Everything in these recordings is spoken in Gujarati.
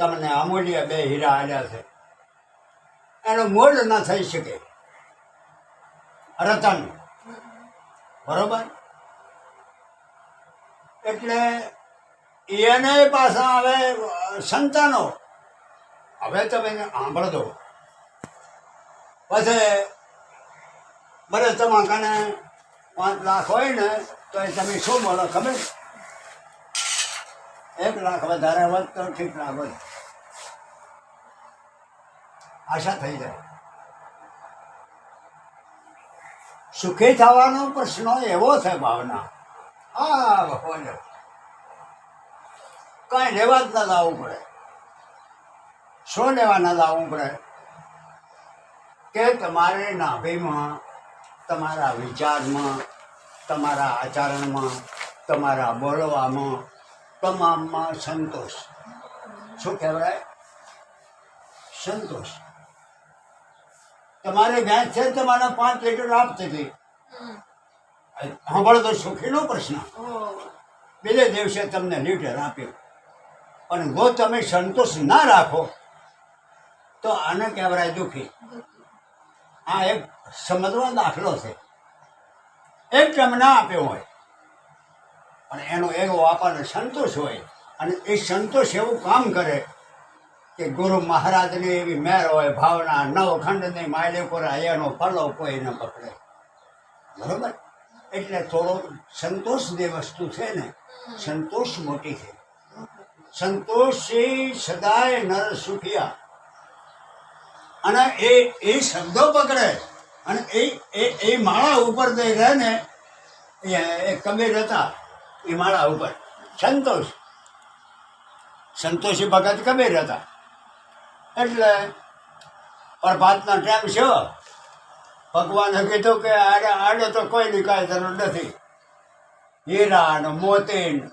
તમને અમૂલ્ય બે હીરા આવ્યા છે. એનો મોલ ન થઈ શકે. રતન. બરોબર? એટલે એને પાછા હવે સંતાનો. હવે તમે સાંભળ દો પછી બરે તમારા કને પાંચ લાખ હોય ને, તો એ તમે શું મળો ખબર? એક લાખ વધારે હોત તો ઠીક હોય આશા થઈ જાય. સુખી થવાનો પ્રશ્ન એવો છે ભાવના. હા હોય કઈ લેવા જ ના લાવવું પડે. શું લેવા ના લાવવું પડે? કે તમારે નાભીમાં, તમારા વિચારમાં, તમારા આચરણમાં, તમારા બોલવામાં તમામમાં સંતોષ. શું કહેવાય? સંતોષ. તમારે ભેંસ છે તમારે પાંચ લીટર આપતી હતી સાંભળો તો સુખીનો પ્રશ્ન. બીજે દિવસે તમને લીટર આપ્યું પણ જો તમે સંતોષ ના રાખો, તો આને કહેવાય દુઃખી. આ એક સમજવા દાખલો છે. એક તમે ના આપ્યો હોય અને એનો એવો આપણને સંતોષ હોય અને એ સંતોષ એવું કામ કરે કે ગુરુ મહારાજની એવી મેર હોય, ભાવના નવ ખંડની માયલે પૂરા એનો ફલો કોઈ ન પકડે. બરોબર? એટલે થોડો સંતોષ જે વસ્તુ છે ને, સંતોષ મોટી છે. સંતોષી સદાય નર સુખિયા. અને એ એ શબ્દો પકડે, અને એ એ એ માળા ઉપર જે રહે ને એ કબીર હતા, એ માળા ઉપર. સંતોષ. સંતોષી ભગત કબીર હતા. એટલે પ્રભાતનો ટાઈમ છે. ભગવાને કીધું કે આડે આડે તો કોઈની કાંઈ જરૂર નથી. હીરા મોતીન મોતી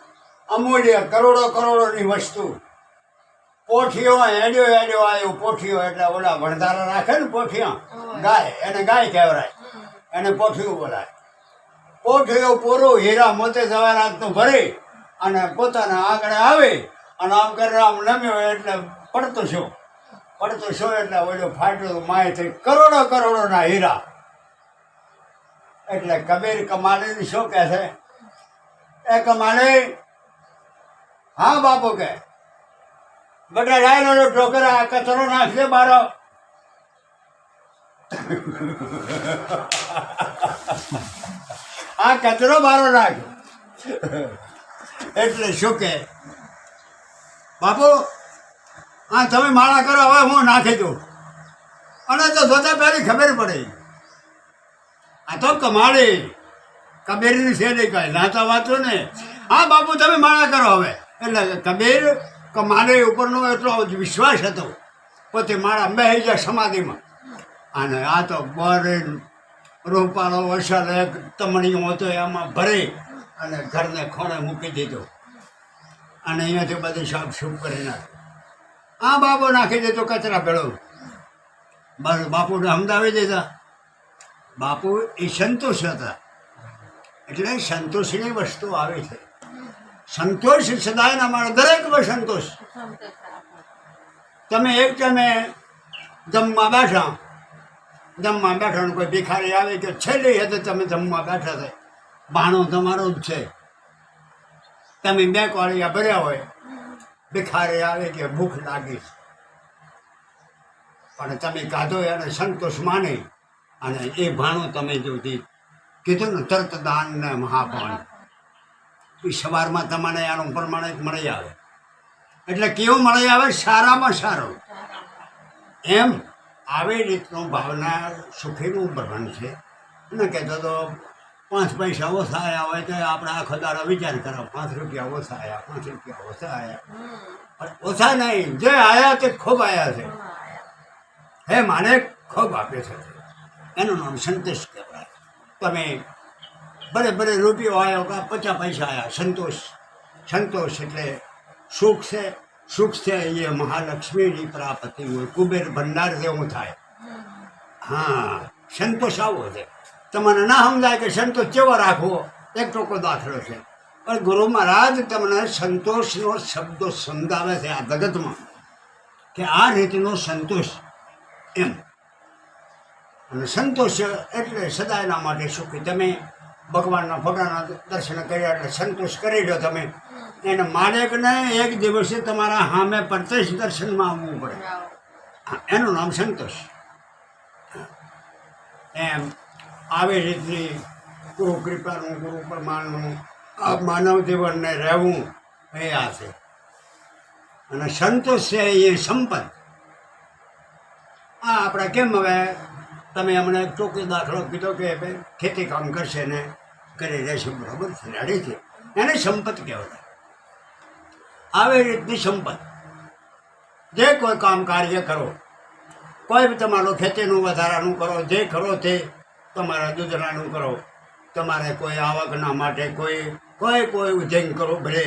અમૂલ્ય કરોડો કરોડોની વસ્તુ. પોઠીઓ એડ્યો એડ્યો આવ્યો પોઠીઓ એટલે ઓલા વણધારા રાખે ને પોઠીઓ. ગાય એને ગાય કહેવાય. એને પોઠીઓ બોલાય. પોઠીઓ પૂરું હીરા મોતે સવારાતનું ભરી અને પોતાના આગળ આવે અને આમ કરે આમ નમ્યો એટલે પડતો શું પડતો શું એટલે ફાટ્યો તો માય થઈ કરોડો કરોડોના હીરા. એટલે કબીર કમાલી શું કહે છે? એ કમાલી હા બાપુ કે બધા રાયનો ઠોકર આ કચરો નાખશે મારો આ કચરો મારો નાખ. એટલે શું કે બાપુ હા, તમે માળા કરો, હવે હું નાખી દઉં અને તો જોતા પહેલી ખબર પડે. આ તો કમાડી. કબેરીની છે નહીં કાંઈ નાતા વાંચો ને હા, બાપુ, તમે માળા કરો હવે. એટલે કબીર કમાડે ઉપરનો એટલો વિશ્વાસ હતો. પોતે માળા બે જાય સમાધિમાં. અને આ તો બરે રૂપાળો, વરસાદ તમણીઓ હતો, એમાં ભરી અને ઘરને ખોણે મૂકી દીધો. અને અહીંયાથી બધું સાફ સૂફ કરી નાખ્યું આ બાબો નાખી દેતો કચરા પેલો બસ બાપુને સમજાવી દીધા. બાપુ એ સંતોષ હતા. એટલે સંતોષની વસ્તુ આવે છે. સંતોષ સદાયના માણસ દરેકમાં સંતોષ. તમે એક તમે જમવા બેઠા. જમવા બેઠા કોઈ ભિખારી આવે કે છેલ્લી હદે તમે જમવા બેઠા છે. બાણો તમારો જ છે. તમે બે કોળિયા ભર્યા હોય. ભિખારી આવે કે ભૂખ લાગી. પણ તમે કાઢો એને સંતોષ માને અને એ ભાણું તમે જો કીધું ને તરત દાન ને મહાપાન એ સવારમાં તમને આનું પ્રમાણે મળી આવે. એટલે કેવું મળી આવે? સારામાં સારો. એમ આવી રીતનું ભાવના સુખીનું ભ્રમણ છે. અને કહેતો તો પાંચ પૈસા ઓછા આવ્યા હોય તો આપણે આખો દાડો વિચાર કરો, પાંચ રૂપિયા ઓછા આવ્યા પાંચ રૂપિયા ઓછા આવ્યા ઓછા નહીં, જે આવ્યા તે ખૂબ આવ્યા છે. હે માને, ખૂબ આપે છે. એનું નામ સંતોષ કહેવાય. તમે ભલે ભલે રૂપિયો આવ્યો કે પચાસ પૈસા આવ્યા સંતોષ. સંતોષ એટલે સુખ છે. સુખ છે એ મહાલક્ષ્મીની પ્રાપ્તિ હોય. કુબેર ભંડાર જેવું થાય. હા, સંતોષ આવો છે. તમને ના સમજાય કે સંતોષ કેવો રાખવો? એક ટોકો દાખલો છે. પણ ગુરુ મહારાજ, તમને સંતોષનો શબ્દો સમજાવે છે આ જગતમાં કે આ રીતનો સંતોષ એમ. અને સંતોષ એટલે સદાયના માટે સુખી તમે ભગવાનના ભગવાનના દર્શન કર્યા એટલે સંતોષ કરી લો તમે. એને માલિકને એક દિવસે તમારા સામે પ્રત્યક્ષ દર્શનમાં આવવું પડે. એનું નામ સંતોષ. એમ. આવી રીતની ગુરુ કૃપાનું, ગુરુ પ્રમાણનું આ માનવ જીવનને રહેવું એ આ છે. અને સંતોષ છે એ સંપત. આ આપણે કેમ હવે તમે અમને ચોક્કસ દાખલો કીધો કે ખેતી કામ કરશે ને કરી રહેશે, બરાબર છે, રેડી છે. એને સંપત કહેવાય. આવી રીતની સંપત. જે કોઈ કામ કાર્ય કરો, કોઈ બી તમારું ખેતીનું વધારાનું કરો, જે કરો તે તમારા દૂધરાનું કરો. તમારે કોઈ આવકના માટે કોઈ કોઈ કોઈ ઉદ્યોગ કરો ભલે,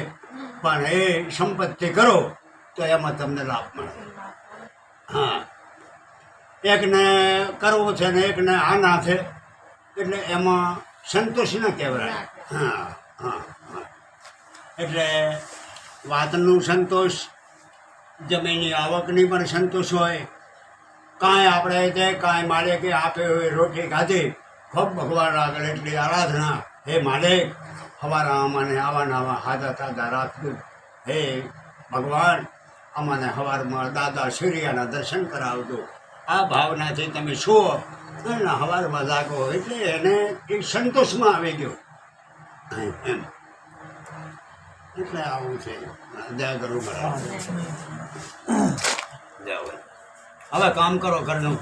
પણ એ સંપત્તિ કરો તો એમાં તમને લાભ મળે. હા. એકને કરવો છે ને એકને આના છે, એટલે એમાં સંતોષ ન કહેવાય. હા હા હા. એટલે વાતનું સંતોષ, જમીનની આવકની પણ સંતોષ હોય કાંઈ આપણે તે કાંઈ માલિકે આપે હોય રોટી ખાધી, ખૂબ ભગવાન આગળ એટલી આરાધના. હે માલિક, હવારા અમાને આવા નવા હાદા તાદા રાખજો. હે ભગવાન, અમાને હવારમાં દાદા સૂર્યના દર્શન કરાવજો. આ ભાવનાથી તમે છો અને હવારમાં લાગો એટલે એને એ સંતોષમાં આવી ગયો. એમ. એટલે આવું છે. જય ગુરુ મહારાજ જય હવે કામ કરો ઘરનું.